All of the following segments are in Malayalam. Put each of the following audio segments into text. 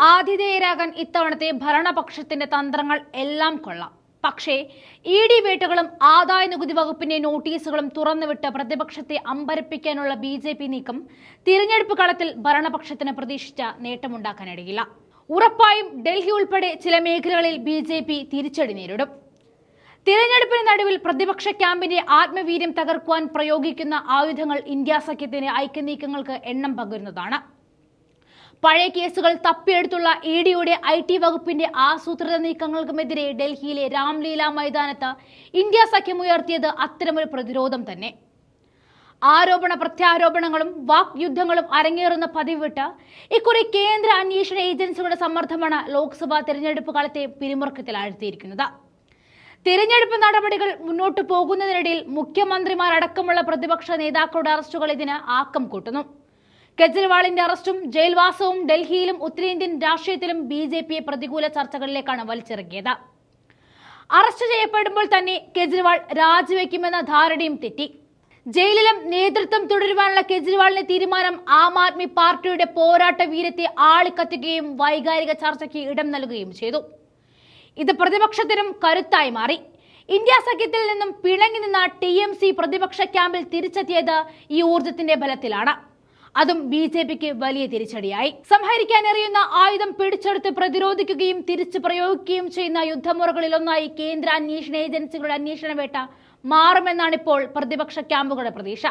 ആതിഥേയരാകാൻ ഇത്തവണത്തെ ഭരണപക്ഷത്തിന്റെ തന്ത്രങ്ങൾ എല്ലാം കൊള്ളാം. പക്ഷേ ഇ ഡി വേട്ടുകളും ആദായ നികുതി വകുപ്പിന്റെ നോട്ടീസുകളും തുറന്നുവിട്ട് പ്രതിപക്ഷത്തെ അമ്പരപ്പിക്കാനുള്ള ബി ജെ പി നീക്കം തിരഞ്ഞെടുപ്പ് കളത്തിൽ ഭരണപക്ഷത്തിന് പ്രതീക്ഷിച്ച നേട്ടമുണ്ടാക്കാനിടയില്ല. ഉറപ്പായും ഡൽഹി ഉൾപ്പെടെ ചില മേഖലകളിൽ ബി ജെ പി തിരിച്ചടി നേരിടും. തിരഞ്ഞെടുപ്പിന് നടുവിൽ പ്രതിപക്ഷ ക്യാമ്പിന്റെ ആത്മവീര്യം തകർക്കുവാൻ പ്രയോഗിക്കുന്ന ആയുധങ്ങൾ ഇന്ത്യ സഖ്യത്തിന് ഐക്യനീക്കങ്ങൾക്ക് എണ്ണം പകരുന്നതാണ്. പഴയ കേസുകൾ തപ്പിയെടുത്തുള്ള ഇ ഡിയുടെ ഐ ടി വകുപ്പിന്റെ ആസൂത്രിത നീക്കങ്ങൾക്കുമെതിരെ ഡൽഹിയിലെ രാംലീല മൈതാനത്ത് ഇന്ത്യ സഖ്യം ഉയർത്തിയത് അത്തരമൊരു പ്രതിരോധം തന്നെ. ആരോപണ പ്രത്യാരോപണങ്ങളും വാക്യുദ്ധങ്ങളും അരങ്ങേറുന്ന പതിവ് വിട്ട് ഇക്കുറി കേന്ദ്ര അന്വേഷണ ഏജൻസികളുടെ സമ്മർദ്ദമാണ് ലോക്സഭാ തിരഞ്ഞെടുപ്പ് കാലത്തെ പിരിമുറുക്കത്തിൽ ആഴ്ത്തിയിരിക്കുന്നത് തിരഞ്ഞെടുപ്പ് നടപടികൾ മുന്നോട്ടു പോകുന്നതിനിടയിൽ മുഖ്യമന്ത്രിമാരടക്കമുള്ള പ്രതിപക്ഷ നേതാക്കളുടെ അറസ്റ്റുകൾ ഇതിന് ആക്കം കൂട്ടുന്നു. കെജ്രിവാളിന്റെ അറസ്റ്റും ജയിൽവാസവും ഡൽഹിയിലും ഉത്തരേന്ത്യൻ രാഷ്ട്രീയത്തിലും ബി ജെ പിയെ പ്രതികൂല ചർച്ചകളിലേക്കാണ് വലിച്ചിറക്കിയത്. അറസ്റ്റ് ചെയ്യപ്പെടുമ്പോൾ തന്നെ കെജ്രിവാൾ രാജിവെക്കുമെന്ന ധാരണയും തെറ്റി. ജയിലിലും നേതൃത്വം തുടരുവാനുള്ള കെജ്രിവാളിന്റെ തീരുമാനം ആം ആദ്മി പാർട്ടിയുടെ പോരാട്ട വീരത്തെ ആളിക്കത്തുകയും വൈകാരിക ചർച്ചയ്ക്ക് ഇടം നൽകുകയും ചെയ്തു. ഇത് പ്രതിപക്ഷത്തിനും കരുത്തായി മാറി. ഇന്ത്യ സഖ്യത്തിൽ നിന്നും പിണങ്ങി നിന്ന ടി പ്രതിപക്ഷ ക്യാമ്പിൽ തിരിച്ചെത്തിയത് ഈ ഊർജത്തിന്റെ ബലത്തിലാണ്. അതും ബി ജെ പിക്ക് വലിയ തിരിച്ചടിയായി. സംഹരിക്കാൻ എറിയുന്ന ആയുധം പിടിച്ചെടുത്ത് പ്രതിരോധിക്കുകയും തിരിച്ചു പ്രയോഗിക്കുകയും ചെയ്യുന്ന യുദ്ധമുറകളിലൊന്നായി കേന്ദ്ര അന്വേഷണ ഏജൻസികളുടെ അന്വേഷണ വേട്ട മാറുമെന്നാണ് ഇപ്പോൾ പ്രതിപക്ഷ ക്യാമ്പുകളുടെ പ്രതീക്ഷ.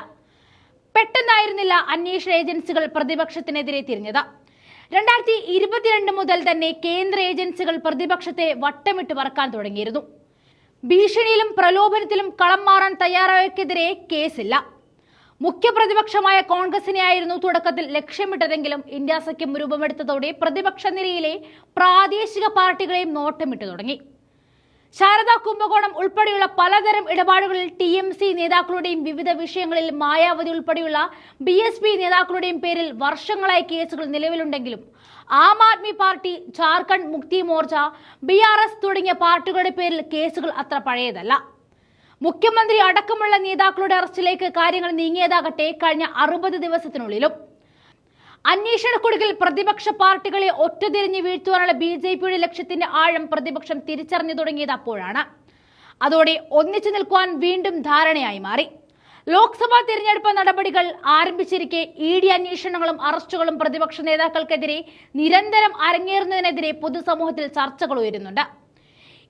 പെട്ടെന്നായിരുന്നില്ല അന്വേഷണ ഏജൻസികൾ പ്രതിപക്ഷത്തിനെതിരെ തിരിഞ്ഞത്. രണ്ടായിരത്തി ഇരുപത്തിരണ്ട് മുതൽ തന്നെ കേന്ദ്ര ഏജൻസികൾ പ്രതിപക്ഷത്തെ വട്ടമിട്ട് പറക്കാൻ തുടങ്ങിയിരുന്നു. ഭീഷണിയിലും പ്രലോഭനത്തിലും കളം മാറാൻ തയ്യാറായവർക്കെതിരെ കേസില്ല. മുഖ്യപ്രതിപക്ഷമായ കോൺഗ്രസിനെയായിരുന്നു തുടക്കത്തിൽ ലക്ഷ്യമിട്ടതെങ്കിലും ഇന്ത്യ സഖ്യം രൂപമെടുത്തതോടെ പ്രതിപക്ഷ നിരയിലെ പ്രാദേശിക പാർട്ടികളെയും നോട്ടമിട്ടു തുടങ്ങി. ശാരദാ കുംഭകോണം ഉൾപ്പെടെയുള്ള പലതരം ഇടപാടുകളിൽ ടി എം സി നേതാക്കളുടെയും വിവിധ വിഷയങ്ങളിൽ മായാവതി ഉൾപ്പെടെയുള്ള ബി എസ് പി നേതാക്കളുടെയും പേരിൽ വർഷങ്ങളായി കേസുകൾ നിലവിലുണ്ടെങ്കിലും Aam Aadmi party Jharkhand Mukti Morcha B R S തുടങ്ങിയ പാർട്ടികളുടെ പേരിൽ കേസുകൾ അത്ര പഴയതല്ല. മുഖ്യമന്ത്രി അടക്കമുള്ള നേതാക്കളുടെ അറസ്റ്റിലേക്ക് കാര്യങ്ങൾ നീങ്ങിയതാകട്ടെ കഴിഞ്ഞ അറുപത് ദിവസത്തിനുള്ളിലും. അന്വേഷണക്കൊടുക്കിൽ പ്രതിപക്ഷ പാർട്ടികളെ ഒറ്റതിരിഞ്ഞ് വീഴ്ത്തുവാനുള്ള ബി ജെ പിയുടെ ലക്ഷ്യത്തിന്റെ ആഴം പ്രതിപക്ഷം തിരിച്ചറിഞ്ഞു തുടങ്ങിയത് അപ്പോഴാണ് അതോടെ ഒന്നിച്ചു നിൽക്കുവാൻ വീണ്ടും ധാരണയായി മാറി. ലോക്സഭാ തിരഞ്ഞെടുപ്പ് നടപടികൾ ആരംഭിച്ചിരിക്കെ ഇ ഡി അന്വേഷണങ്ങളും അറസ്റ്റുകളും പ്രതിപക്ഷ നേതാക്കൾക്കെതിരെ നിരന്തരം അരങ്ങേറുന്നതിനെതിരെ പൊതുസമൂഹത്തിൽ ചർച്ചകൾ ഉയരുന്നുണ്ട്.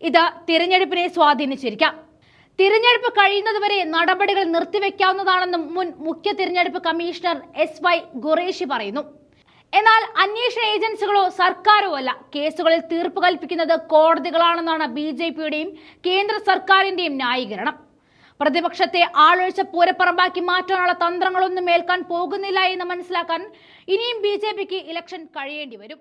ഇത് തിരഞ്ഞെടുപ്പിനെ സ്വാധീനിച്ചിരിക്കാം. തിരഞ്ഞെടുപ്പ് കഴിയുന്നതുവരെ നടപടികൾ നിർത്തിവെക്കാവുന്നതാണെന്നും മുൻ മുഖ്യ തിരഞ്ഞെടുപ്പ് കമ്മീഷണർ എസ് വൈ ഖുറേഷി പറയുന്നു. എന്നാൽ അന്വേഷണ ഏജൻസികളോ സർക്കാരോ അല്ല. കേസുകളിൽ തീർപ്പ് കൽപ്പിക്കുന്നത് കോടതികളാണെന്നാണ് ബി ജെ പിയുടെയും കേന്ദ്ര സർക്കാരിന്റെയും ന്യായീകരണം. പ്രതിപക്ഷത്തെ ആളൊഴിച്ച പൂരപ്പറമ്പാക്കി മാറ്റാനുള്ള തന്ത്രങ്ങളൊന്നും ഏൽക്കാൻ പോകുന്നില്ല എന്ന് മനസ്സിലാക്കാൻ ഇനിയും ബി ജെ പിക്ക് ഇലക്ഷൻ കഴിയേണ്ടി വരും.